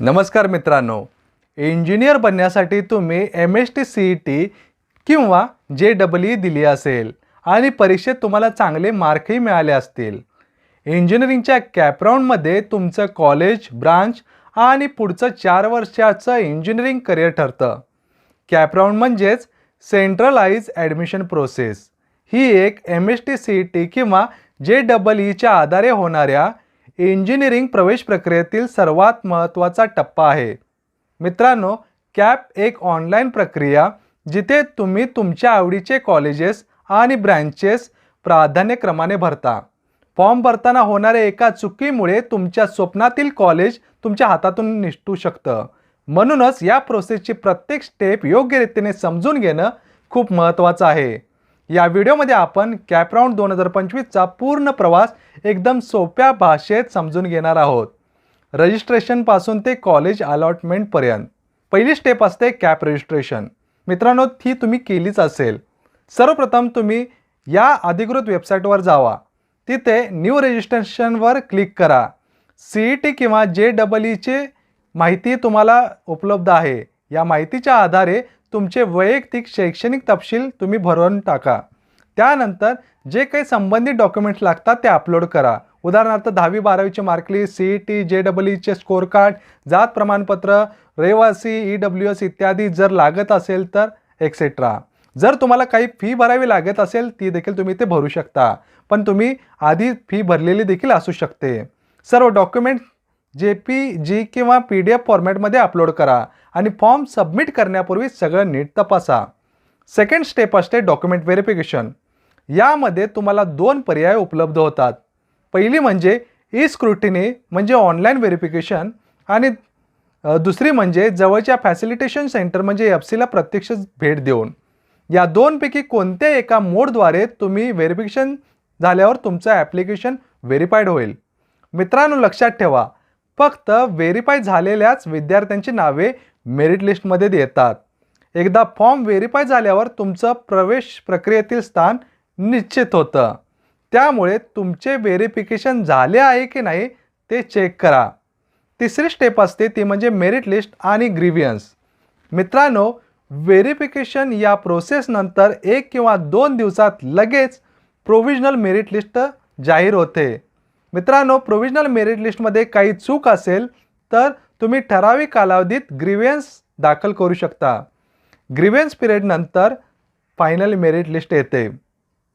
नमस्कार मित्रांनो इंजिनियर बनण्यासाठी तुम्ही M S T C E T किंवा जे डबल ई दिली असेल आणि परीक्षेत तुम्हाला चांगले मार्कही मिळाले असतील. इंजिनिअरिंगच्या कॅपराऊंडमध्ये तुमचं कॉलेज ब्रांच आणि पुढचं चार वर्षाचं इंजिनिअरिंग करिअर ठरतं. कॅपराऊंड म्हणजेच सेंट्रलाइज ॲडमिशन प्रोसेस ही एक M S T C E T किंवा जे डबल ईच्या आधारे होणाऱ्या इंजिनिअरिंग प्रवेश प्रक्रियेतील सर्वात महत्त्वाचा टप्पा आहे. मित्रांनो कॅप एक ऑनलाईन प्रक्रिया जिथे तुम्ही तुमच्या आवडीचे कॉलेजेस आणि ब्रँचेस प्राधान्यक्रमाने भरता. फॉर्म भरताना होणाऱ्या एका चुकीमुळे तुमच्या स्वप्नातील कॉलेज तुमच्या हातातून निष्ठू शकतं. म्हणूनच या प्रोसेसची प्रत्येक स्टेप योग्य रीतीने समजून घेणं खूप महत्त्वाचं आहे. या व्हिडिओमध्ये आपण कॅपराऊंड दोन हजार पंचवीसचा पूर्ण प्रवास एकदम सोप्या भाषेत समजून घेणार आहोत. रजिस्ट्रेशनपासून ते कॉलेज अलॉटमेंटपर्यंत पहिली स्टेप असते कॅप रजिस्ट्रेशन मित्रांनो ती तुम्ही केलीच असेल. सर्वप्रथम तुम्ही या अधिकृत वेबसाईटवर जावा. तिथे न्यू रजिस्ट्रेशनवर क्लिक करा. सी ई टी किंवा जे डबल ईची माहिती तुम्हाला उपलब्ध आहे. या माहितीच्या आधारे तुमचे वैयक्तिक शैक्षणिक तपशील तुम्ही भरून टाका. त्यानंतर जे काही संबंधित डॉक्युमेंट्स लागतात ते अपलोड करा. उदाहरणार्थ दहावी बारावीचे mark list C E T J double ईचे score card जात प्रमाणपत्र रहिवासी ई डब्ल्यू एस इत्यादी जर लागत असेल तर एक्सेट्रा जर तुम्हाला काही फी भरावी लागत असेल ती देखील तुम्ही ते भरू शकता. पण तुम्ही आधी फी भरलेली देखील असू शकते. सर्व डॉक्युमेंट जे पी जी किंवा पी डी एफ फॉर्मॅटमध्ये अपलोड करा आणि फॉर्म सबमिट करण्यापूर्वी सगळं नीट तपासा. सेकंड स्टेप असते डॉक्युमेंट व्हेरिफिकेशन यामध्ये तुम्हाला दोन पर्याय उपलब्ध होतात. पहिली म्हणजे ई स्क्रुटिनी म्हणजे ऑनलाईन व्हेरिफिकेशन आणि दुसरी म्हणजे जवळच्या फॅसिलिटेशन सेंटर म्हणजे एफ सीला प्रत्यक्ष भेट देऊन. या दोनपैकी कोणत्या एका मोडद्वारे तुम्ही व्हेरिफिकेशन झाल्यावर तुमचं ॲप्लिकेशन व्हेरीफाईड होईल. मित्रांनो लक्षात ठेवा फक्त व्हेरीफाय झालेल्याच विद्यार्थ्यांची नावे मेरिट लिस्टमध्ये येतात. एकदा फॉर्म व्हेरीफाय झाल्यावर तुमचं प्रवेश प्रक्रियेतील स्थान निश्चित होतं. त्यामुळे तुमचे व्हेरिफिकेशन झाले आहे की नाही ते चेक करा. तिसरी स्टेप असते ती म्हणजे मेरिट लिस्ट आणि ग्रीवियन्स मित्रांनो व्हेरिफिकेशन या प्रोसेसनंतर एक किंवा दोन दिवसात लगेच प्रोव्हिजनल मेरिट लिस्ट जाहीर होते. मित्रांनो प्रोव्हिजनल मेरिट लिस्टमध्ये काही चूक असेल तर तुम्ही ठराविक कालावधीत ग्रीवियन्स दाखल करू शकता. ग्रीवियन्स पिरियडनंतर फायनल मेरिट लिस्ट येते.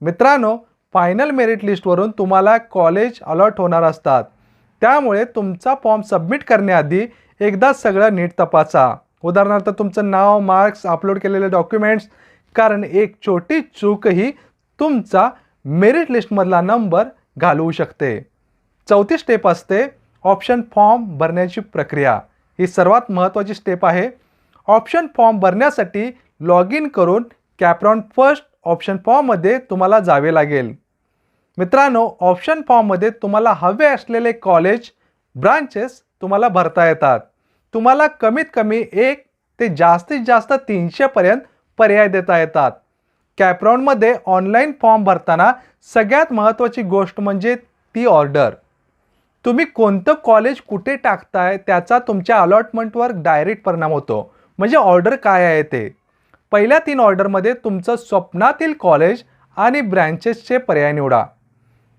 मित्रांनो फायनल मेरिट लिस्टवरून तुम्हाला कॉलेज अलॉट होणार असतात. त्यामुळे तुमचा फॉर्म सबमिट करण्याआधी एकदा सगळं नीट तपासा. उदाहरणार्थ तुमचं नाव मार्क्स अपलोड केलेले डॉक्युमेंट्स कारण एक छोटी चूकही तुमचा मेरिट लिस्टमधला नंबर घालवू शकते. चौथी स्टेप असते ऑप्शन फॉर्म भरण्याची प्रक्रिया. ही सर्वात महत्त्वाची स्टेप आहे. ऑप्शन फॉर्म भरण्यासाठी लॉग इन करून कॅप्रॉन फर्स्ट ऑप्शन फॉर्ममध्ये तुम्हाला जावे लागेल. मित्रांनो ऑप्शन फॉर्ममध्ये तुम्हाला हवे असलेले कॉलेज ब्रांचेस तुम्हाला भरता येतात. तुम्हाला कमीत कमी एक ते जास्तीत जास्त तीनशेपर्यंत पर्याय देता येतात. कॅप्रॉनमध्ये ऑनलाईन फॉर्म भरताना सगळ्यात महत्त्वाची गोष्ट म्हणजे ती ऑर्डर तुम्ही कोणतं कॉलेज कुठे टाकताय त्याचा तुमच्या अलॉटमेंटवर डायरेक्ट परिणाम होतो. म्हणजे ऑर्डर काय आहे ते? पहिल्या तीन ऑर्डरमध्ये तुमचं स्वप्नातील कॉलेज आणि ब्रँचेसचे पर्याय निवडा.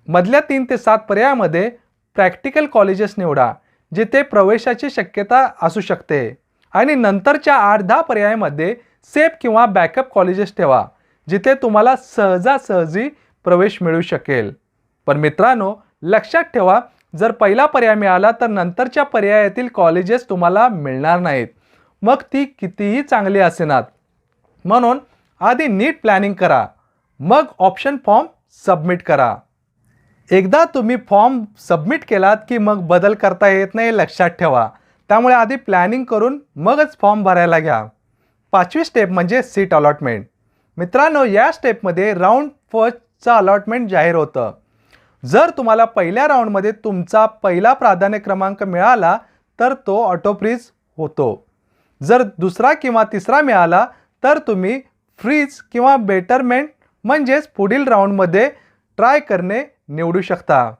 मधल्या तीन ते सात पर्यायामध्ये प्रॅक्टिकल कॉलेजेस निवडा जिथे प्रवेशाची शक्यता असू शकते. आणि नंतरच्या आठ दहा पर्यायामध्ये सेफ किंवा बॅकअप कॉलेजेस ठेवा जिथे तुम्हाला सहजासहजी प्रवेश मिळू शकेल. पण मित्रांनो लक्षात ठेवा जर पहिला पर्याय मिळाला तर नंतरच्या पर्यायातील कॉलेजेस तुम्हाला मिळणार नाहीत. मग ती कितीही चांगली असेनात. म्हणून आधी नीट प्लॅनिंग करा. मग ऑप्शन फॉर्म सबमिट करा. एकदा तुम्ही फॉर्म सबमिट केलात की मग बदल करता येत नाही लक्षात ठेवा. त्यामुळे आधी प्लॅनिंग करून मगच फॉर्म भरायला घ्या. पाचवी स्टेप म्हणजे सीट अलॉटमेंट मित्रांनो या स्टेपमध्ये राऊंड फर्स्टचं अलॉटमेंट जाहीर होतं. जर तुम्हाला पहिल्या राऊंडमध्ये तुमचा पहिला प्राधान्य क्रमांक मिळाला तर तो ऑटोफ्रीज होतो. जर दुसरा किंवा तिसरा मिळाला तर तुम्ही फ्रीज किंवा बेटरमेंट म्हणजेच पुढील राऊंडमध्ये ट्राय करणे निवडू शकता.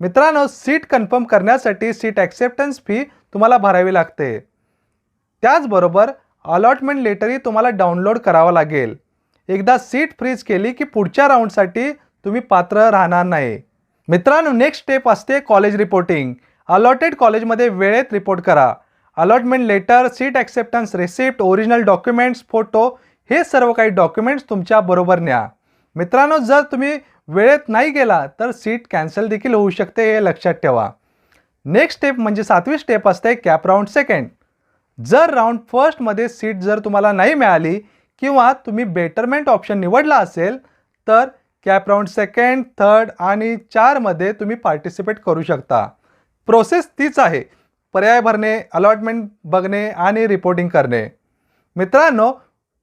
मित्रांनो सीट कन्फर्म करण्यासाठी सीट ॲक्सेप्टन्स फी तुम्हाला भरावी लागते. त्याचबरोबर अलॉटमेंट लेटरही तुम्हाला डाउनलोड करावं लागेल. एकदा सीट फ्रीज केली की पुढच्या राऊंडसाठी तुम्ही पात्र राहणार नाही. मित्रांनो नेक्स्ट स्टेप असते कॉलेज रिपोर्टिंग अलॉटेड कॉलेजमध्ये वेळेत रिपोर्ट करा. Allotment letter seat acceptance receipt original documents photo हे सर्व काही डॉक्युमेंट्स तुमच्या बरोबर न्या. मित्रांनो जर तुम्ही वेळेत नाही गेला तर सीट कॅन्सल देखील होऊ शकते हे लक्षात ठेवा. नेक्स्ट स्टेप म्हणजे सातवी स्टेप असते कॅप राऊंड सेकंड जर राऊंड फर्स्टमध्ये सीट जर तुम्हाला नाही मिळाली किंवा तुम्ही बेटरमेंट ऑप्शन निवडला असेल तर कॅप राऊंड सेकंड थर्ड आणि चारमध्ये तुम्ही पार्टिसिपेट करू शकता. प्रोसेस तीच आहे. पर्याय भरणे अलॉटमेंट बघणे आणि रिपोर्टिंग करणे. मित्रांनो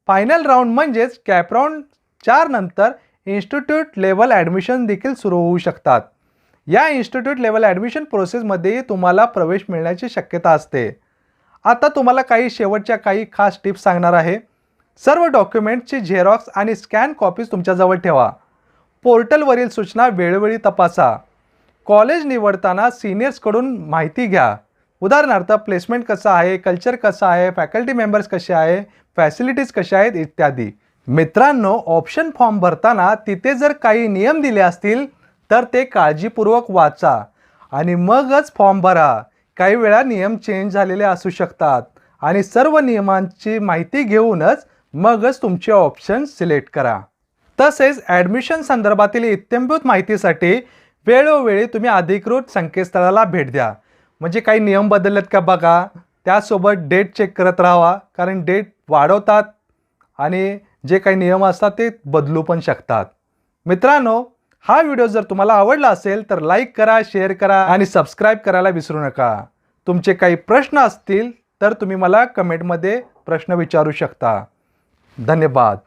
फायनल राऊंड म्हणजेच कॅप राऊंड चार नंतर इन्स्टिट्यूट लेवल ॲडमिशन देखील सुरू होऊ शकतात. या इन्स्टिट्यूट लेवल ॲडमिशन प्रोसेसमध्येही तुम्हाला प्रवेश मिळण्याची शक्यता असते. आता तुम्हाला काही शेवटच्या काही खास टिप्स सांगणार आहे. सर्व डॉक्युमेंटची झेरॉक्स आणि स्कॅन कॉपीज तुमच्याजवळ ठेवा. पोर्टलवरील सूचना वेळोवेळी तपासा. कॉलेज निवडताना सिनियर्सकडून माहिती घ्या. उदाहरणार्थ प्लेसमेंट कसं आहे कल्चर कसं आहे फॅकल्टी मेंबर्स कसे आहे फॅसिलिटीज कशा आहेत इत्यादी. मित्रांनो ऑप्शन फॉर्म भरताना तिथे जर काही नियम दिले असतील तर ते काळजीपूर्वक वाचा आणि मगच फॉर्म भरा. काही वेळा नियम चेंज झालेले असू शकतात आणि सर्व नियमांची माहिती घेऊनच मगच तुमचे ऑप्शन सिलेक्ट करा. तसेच ॲडमिशन संदर्भातील इत्यंभूत माहितीसाठी वेळोवेळी तुम्ही अधिकृत संकेतस्थळाला भेट द्या. म्हणजे काही नियम बदललेत का बघा? त्यासोबत डेट चेक करत राहावा कारण डेट वाढवतात आणि जे काही नियम असतात ते बदलू पण शकतात. मित्रांनो हा व्हिडिओ जर तुम्हाला आवडला असेल तर लाईक करा शेअर करा आणि सबस्क्राईब करायला विसरू नका. तुमचे काही प्रश्न असतील तर तुम्ही मला कमेंटमध्ये प्रश्न विचारू शकता. धन्यवाद.